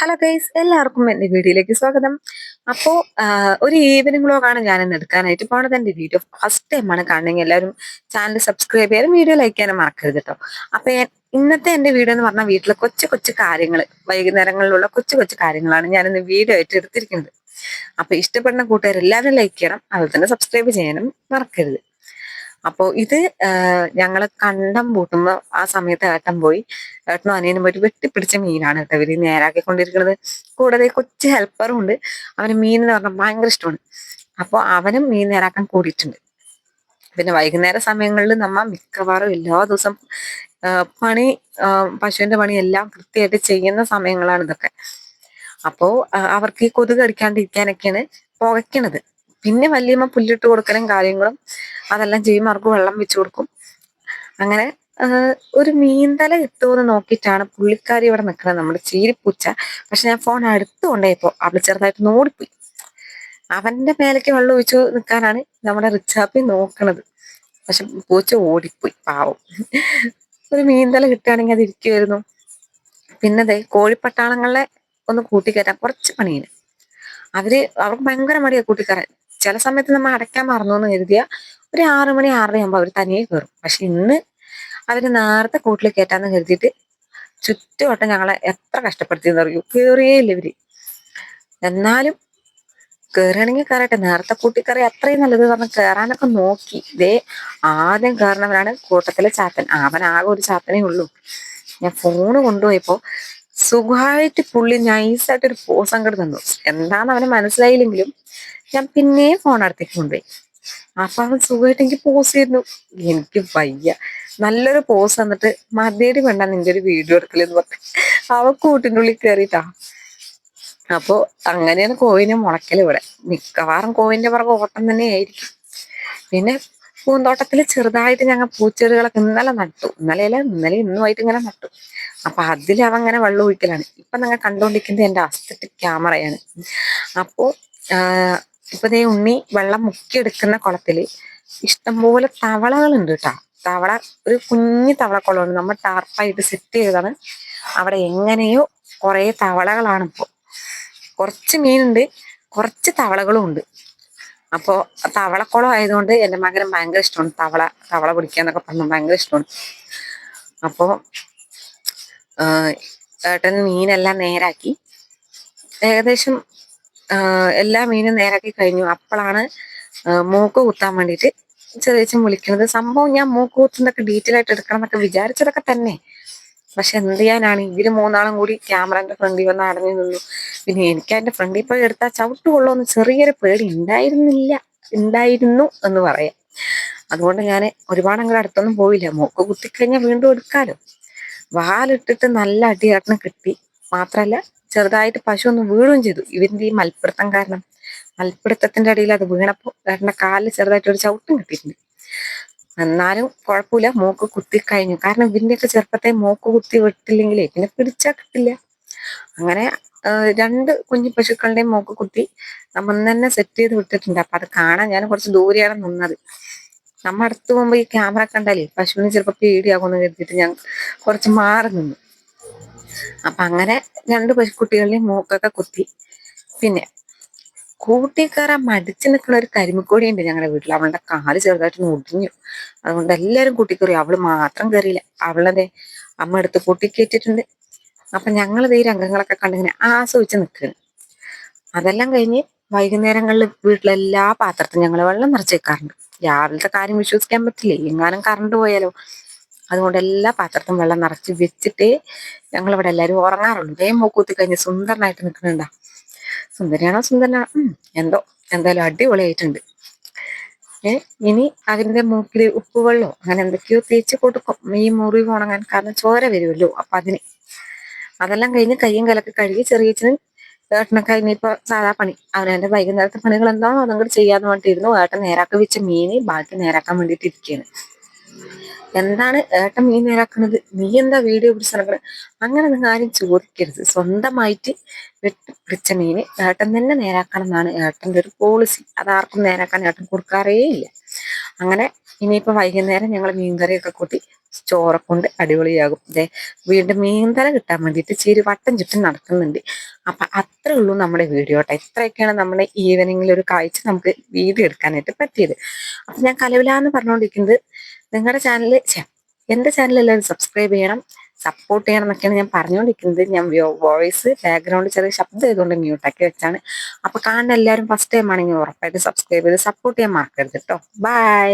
Hello guys എല്ലാവർക്കും എന്റെ വീഡിയോയിലേക്ക് സ്വാഗതം. അപ്പോ ഒരു ഈവനിങ് വ്ളോഗാണ് ഇന്ന് എടുക്കാനായിട്ട് പോണത്. എന്റെ വീഡിയോ ഫസ്റ്റ് ടൈമാണ് കാണണമെങ്കിൽ എല്ലാവരും ചാനൽ സബ്സ്ക്രൈബ് ചെയ്യാനും വീഡിയോ ലൈക്ക് ചെയ്യാനും മറക്കരുത് കേട്ടോ. അപ്പൊ ഇന്നത്തെ എന്റെ വീഡിയോ എന്ന് പറഞ്ഞാൽ വീട്ടിലെ കൊച്ചു കൊച്ചു കാര്യങ്ങൾ വൈകുന്നേരങ്ങളിലുള്ള കൊച്ചു കൊച്ചു കാര്യങ്ങളാണ് ഞാൻ ഇന്ന് വീഡിയോ ആയിട്ട് എടുത്തിരിക്കുന്നത്. അപ്പൊ ഇഷ്ടപ്പെടുന്ന കൂട്ടുകാർ എല്ലാവരും ലൈക്ക് ചെയ്യണം അതുപോലെ തന്നെ സബ്സ്ക്രൈബ് ചെയ്യാനും മറക്കരുത്. അപ്പോ ഇത് ഞങ്ങൾ കണ്ടം പൂട്ടുമ്പോ ആ സമയത്ത് ഏട്ടൻ പോയി. ഏട്ടനും അനിയനും പോയിട്ട് വെട്ടിപ്പിടിച്ച മീനാണ് കേട്ടോ ഇവർ നേരാക്കിക്കൊണ്ടിരിക്കുന്നത് കൂടാതെ കൊച്ചു ഹെൽപ്പറും ഉണ്ട്. അവന് മീൻ എന്ന് പറഞ്ഞാൽ ഭയങ്കര ഇഷ്ടമാണ്. അപ്പൊ അവനും മീൻ നേരാക്കാൻ കൂടിയിട്ടുണ്ട്. പിന്നെ വൈകുന്നേര സമയങ്ങളിൽ നമ്മ മിക്കവാറും എല്ലാ ദിവസം പണി പശുവിന്റെ പണി എല്ലാം കൃത്യമായിട്ട് ചെയ്യുന്ന സമയങ്ങളാണ് ഇതൊക്കെ. അപ്പോ അവർക്ക് ഈ കൊതുക് അടിക്കാണ്ടിരിക്കാനൊക്കെയാണ് പുകയ്ക്കണത്. പിന്നെ വല്യമ്മ പുല്ലിട്ട് കൊടുക്കലും കാര്യങ്ങളും അതെല്ലാം അവർക്ക് വെള്ളം വെച്ചു കൊടുക്കും. അങ്ങനെ ഒരു മീന്തല കിട്ടുമെന്ന് നോക്കിയിട്ടാണ് പുള്ളിക്കാരി ഇവിടെ നിൽക്കുന്നത് നമ്മുടെ ചീരിപ്പൂച്ച. പക്ഷെ ഞാൻ ഫോൺ അടുത്ത് കൊണ്ടുപോയപ്പോ അവൾ ചെറുതായിട്ട് ഓടിപ്പോയി. അവന്റെ മേലേക്ക് വെള്ളം ഒഴിച്ചു നിൽക്കാനാണ് നമ്മുടെ റിച്ചാപ്പി നോക്കണത്. പക്ഷെ പൂച്ച ഓടിപ്പോയി പാവം. ഒരു മീന്തല കിട്ടുകയാണെങ്കിൽ അത് ഇരിക്കുമായിരുന്നു പിന്നെ ദേ കോഴിപ്പട്ടാളങ്ങളെ ഒന്ന് കൂട്ടിക്കയറ്റാൻ കുറച്ച് പണിയിന്. അവർ അവർക്ക് ഭയങ്കര മടിയാ കൂട്ടിക്കയറാൻ. ചില സമയത്ത് നമ്മൾ അടയ്ക്കാൻ മറന്നു എന്ന് കരുതിയ ഒരു ആറു മണി ആറര ആകുമ്പോൾ അവർ തനിയെ കയറും പക്ഷെ ഇന്ന് അവർ നേരത്തെ കൂട്ടിൽ കയറ്റാന്ന് കരുതിയിട്ട് ചുറ്റുവട്ടം ഞങ്ങളെ എത്ര കഷ്ടപ്പെടുത്തിയെന്ന് അറിയൂ? കയറിയേ ഇല്ല ഇവർ. എന്നാലും കയറുകയാണെങ്കിൽ കയറട്ടെ നേരത്തെ കൂട്ടിക്കറി അത്രയും നല്ലത്. പറഞ്ഞ് കയറാനൊക്കെ നോക്കി. ഇതേ ആദ്യം കയറണവരാണ് കൂട്ടത്തിലെ ചാത്തൻ. അവൻ ആകെ ഒരു ചാത്തനേ ഉള്ളൂ. ഞാൻ ഫോണ് കൊണ്ടുപോയപ്പോ സുഖമായിട്ട് പുള്ളി നൈസായിട്ട് ഒരു പോസ് അങ്ങോട്ട് തന്നു. എന്താന്ന് അവന് മനസ്സിലായില്ലെങ്കിലും ഞാൻ പിന്നെയും ഫോൺ അടുത്തേക്ക് കൊണ്ടുപോയി. അപ്പൊ അവൻ സുഖമായിട്ട് എനിക്ക് പോസ് ചെയ്യുന്നു എനിക്ക് വയ്യ. നല്ലൊരു പോസ് തന്നിട്ട് മതിയടി വേണ്ട നിന്റെ ഒരു വീഡിയോ എടുക്കലെന്ന് പറഞ്ഞു അവ കൂട്ടിന്റെ ഉള്ളിൽ കയറിയിട്ടാ അപ്പോ അങ്ങനെയാണ് കോവിനെ മുളയ്ക്കൽ ഇവിടെ. മിക്കവാറും കോവിന്റെ പുറകെ ഓട്ടം തന്നെ ആയിരിക്കും. പിന്നെ പൂന്തോട്ടത്തിൽ ചെറുതായിട്ട് ഞങ്ങൾ പൂച്ചെടികളൊക്കെ ഇന്നലെ നട്ടു. ഇന്നലെയല്ല ഇന്നലെ ഇന്നുമായിട്ട് ഇങ്ങനെ നട്ടു. അപ്പൊ അതിൽ അവൻ അങ്ങനെ വെള്ളം ഒഴിക്കലാണ്. ഇപ്പൊ നിങ്ങൾ കണ്ടുകൊണ്ടിരിക്കുന്നത് എന്റെ അസ്തറ്റിക് ക്യാമറയാണ് അപ്പോ ആഹ് ഇപ്പൊ ദേ ഉണ്ണി വെള്ളം മുക്കിയെടുക്കുന്ന കുളത്തിൽ ഇഷ്ടംപോലെ തവളകളുണ്ട് കേട്ടാ തവള ഒരു കുഞ്ഞു തവളക്കുളമാണ് നമ്മൾ ടാർപ്പായിട്ട് സെറ്റ് ചെയ്തതാണ്. അവിടെ എങ്ങനെയോ കുറെ തവളകളാണ് ഇപ്പോ. കുറച്ച് മീനുണ്ട് കുറച്ച് തവളകളും ഉണ്ട്. അപ്പോ തവളക്കുളം ആയതുകൊണ്ട് എന്റെ മകന് ഭയങ്കര ഇഷ്ടമാണ് തവള തവള പിടിക്കാന്നൊക്കെ പറഞ്ഞു ഭയങ്കര ഇഷ്ടമാണ്. അപ്പോ ആഹ് ഏട്ടൻ മീനെല്ലാം നേരാക്കി. ഏകദേശം എല്ലാ മീനും നേരാക്കി കഴിഞ്ഞു. അപ്പോഴാണ് മൂക്ക് കുത്താൻ വേണ്ടിയിട്ട് ചെറിയച്ചൻ വിളിക്കുന്നത് സംഭവം ഞാൻ മൂക്ക് കുത്തുന്നൊക്കെ ഡീറ്റെയിൽ ആയിട്ട് എടുക്കണം എന്നൊക്കെ വിചാരിച്ചതൊക്കെ തന്നെ. പക്ഷെ എന്ത് ചെയ്യാനാണ്? ഇവർ മൂന്നാളും കൂടി ക്യാമറന്റെ ഫ്രണ്ടിൽ വന്ന് അടഞ്ഞു നിന്നു പിന്നെ എനിക്ക് അതിന്റെ ഫ്രണ്ടിൽ പോയി എടുത്താൽ ചവിട്ട് കൊള്ളുമെന്ന് ചെറിയൊരു പേടി ഉണ്ടായിരുന്നില്ല. ഉണ്ടായിരുന്നു എന്ന് പറയാം. അതുകൊണ്ട് ഞാൻ ഒരുപാട് അങ്ങോട്ട് അടുത്തൊന്നും പോയില്ല. മൂക്ക് കുത്തിക്കഴിഞ്ഞാൽ വീണ്ടും എടുക്കാലോ. വാലിട്ടിട്ട് നല്ല അടിയാട്ടിന് കിട്ടി. മാത്രല്ല ചെറുതായിട്ട് പശു ഒന്ന് വീഴുകയും ചെയ്തു. ഇവരിന്റെ ഈ മൽപ്പിടുത്തം കാരണം മൽപ്പിടുത്തത്തിന്റെ അടിയിൽ അത് വീണപ്പോൾ കാരണം കാലിൽ ചെറുതായിട്ട് ഒരു ചവിട്ടും കിട്ടിയിട്ടുണ്ട്. എന്നാലും കുഴപ്പമില്ല മൂക്ക് കുത്തി കഴിഞ്ഞു. കാരണം ഇവന്റെയൊക്കെ ചെറുപ്പത്തെ മൂക്ക് കുത്തി വിട്ടില്ലെങ്കിലേ പിന്നെ പിടിച്ചാൽ കിട്ടില്ല. അങ്ങനെ രണ്ട് കുഞ്ഞു പശുക്കളുടെയും മൂക്ക് കുത്തി നമ്മൾ തന്നെ സെറ്റ് ചെയ്ത് വിട്ടിട്ടുണ്ട്. അപ്പൊ അത് കാണാൻ ഞാൻ കുറച്ച് ദൂരെയാണ് നിന്നത്. നമ്മ അടുത്ത് പോകുമ്പോ ഈ ക്യാമറ കണ്ടാലേ പശുവിന് ചിലപ്പോ പേടിയാകുമെന്ന് കരുതിയിട്ട് ഞാൻ കുറച്ച് മാറി നിന്നു. അപ്പൊ അങ്ങനെ രണ്ട് പശുക്കുട്ടികളുടെയും മൂക്കൊക്കെ കുത്തി. പിന്നെ കൂട്ടിക്കയറാൻ മടിച്ചു നിൽക്കുന്ന ഒരു കരിമിക്കോടി ഉണ്ട് ഞങ്ങളുടെ വീട്ടിൽ അവളുടെ കാൽ ചെറുതായിട്ട് ഒടിഞ്ഞു. അതുകൊണ്ട് എല്ലാരും കൂട്ടിക്കറി അവൾ മാത്രം കയറിയില്ല. അവളതെ അമ്മ എടുത്ത് കൂട്ടിക്കേറ്റിട്ടുണ്ട് അപ്പൊ ഞങ്ങൾ ഈ രംഗങ്ങളൊക്കെ കണ്ടിങ്ങനെ ആസ്വദിച്ച് നിൽക്കുകയാണ് അതെല്ലാം കഴിഞ്ഞ് വൈകുന്നേരങ്ങളിൽ വീട്ടിലെല്ലാ പാത്രത്തിലും ഞങ്ങൾ വെള്ളം നിറച്ച് വെക്കാറുണ്ട്. രാവിലത്തെ കാര്യം വിശ്വസിക്കാൻ പറ്റില്ലേ? എങ്ങാനും കറണ്ട് പോയാലോ? അതുകൊണ്ട് എല്ലാ പാത്രത്തും വെള്ളം നിറച്ച് വെച്ചിട്ടേ ഞങ്ങൾ ഇവിടെ എല്ലാവരും ഉറങ്ങാറുള്ളൂ. ഇതേ മൂക്കൂത്തി കഴിഞ്ഞ് സുന്ദരനായിട്ട് നിൽക്കുന്നുണ്ടാ? സുന്ദരിയാണോ സുന്ദരനാണോ? എന്തോ എന്തായാലും അടിപൊളിയായിട്ടുണ്ട്. ഏ ഇനി അതിന്റെ ഉപ്പ് വെള്ളമോ അങ്ങനെ എന്തൊക്കെയോ തേച്ച് കൊടുക്കും. ഈ മുറിവ് ഉണങ്ങാൻ കാരണം ചോര വരുമല്ലോ അപ്പൊ അതിന്. അതെല്ലാം കഴിഞ്ഞ് കയ്യും കലൊക്കെ കഴുകി ചെറിയച്ഛനും ഏട്ടനൊക്കെ ഇനിയിപ്പോ സാധാ പണി. അവനവന്റെ വൈകുന്നേരത്തെ പണികൾ എന്താണോ അതങ്ങോട്ട് ചെയ്യാന്ന് വേണ്ടിയിരുന്നു ഏട്ടൻ നേരാക്കി വെച്ച മീന് ബാക്കി നേരാക്കാൻ വേണ്ടിയിട്ട് ഇരിക്കുകയാണ്. എന്താണ് ഏട്ടൻ മീൻ നേരാക്കുന്നത്? നീ എന്താ വീഡിയോ പിടിച്ച് നടക്കുന്നത് അങ്ങനെ നിങ്ങൾ ആരും ചോദിക്കരുത്. സ്വന്തമായിട്ട് പിടിച്ച മീന് ഏട്ടൻ തന്നെ നേരാക്കണം എന്നാണ് ഏട്ടന്റെ ഒരു പോളിസി അതാർക്കും നേരാക്കാൻ ഏട്ടൻ കൊടുക്കാറേ ഇല്ല. അങ്ങനെ ഇനിയിപ്പോൾ വൈകുന്നേരം ഞങ്ങൾ മീൻകറിയൊക്കെ കൂട്ടി ചോറൊക്കെ കൊണ്ട് അടിപൊളിയാകും. ദേ വീണ്ടും മീൻതല കിട്ടാൻ വേണ്ടിയിട്ട് ചേരി വട്ടം ചുറ്റും നടക്കുന്നുണ്ട്. അപ്പൊ അത്രേ ഉള്ളൂ നമ്മുടെ വീഡിയോ കേട്ടോ. ഇത്രയൊക്കെയാണ് നമ്മുടെ ഈവനിങ്ങിൽ ഒരു കാഴ്ച നമുക്ക് വീഡിയോ എടുക്കാനായിട്ട് പറ്റിയത്. അപ്പൊ ഞാൻ കലവിലാന്ന് പറഞ്ഞുകൊണ്ടിരിക്കുന്നത് നിങ്ങളുടെ ചാനൽ എന്റെ ചാനൽ എല്ലാവരും സബ്സ്ക്രൈബ് ചെയ്യണം. സപ്പോർട്ട് ചെയ്യണം എന്നൊക്കെയാണ് ഞാൻ പറഞ്ഞുകൊണ്ടിരിക്കുന്നത് ഞാൻ വോയിസ് ബാക്ക്ഗ്രൗണ്ട് ചെറിയ ശബ്ദം ആയതുകൊണ്ട് മ്യൂട്ടാക്കി വെച്ചാണ്. അപ്പൊ കാണുന്ന എല്ലാവരും ഫസ്റ്റ് ടൈം ആണെങ്കിൽ ഉറപ്പായിട്ട് സബ്സ്ക്രൈബ് ചെയ്ത് സപ്പോർട്ട് ചെയ്യാൻ മറക്കരുത് കേട്ടോ ബൈ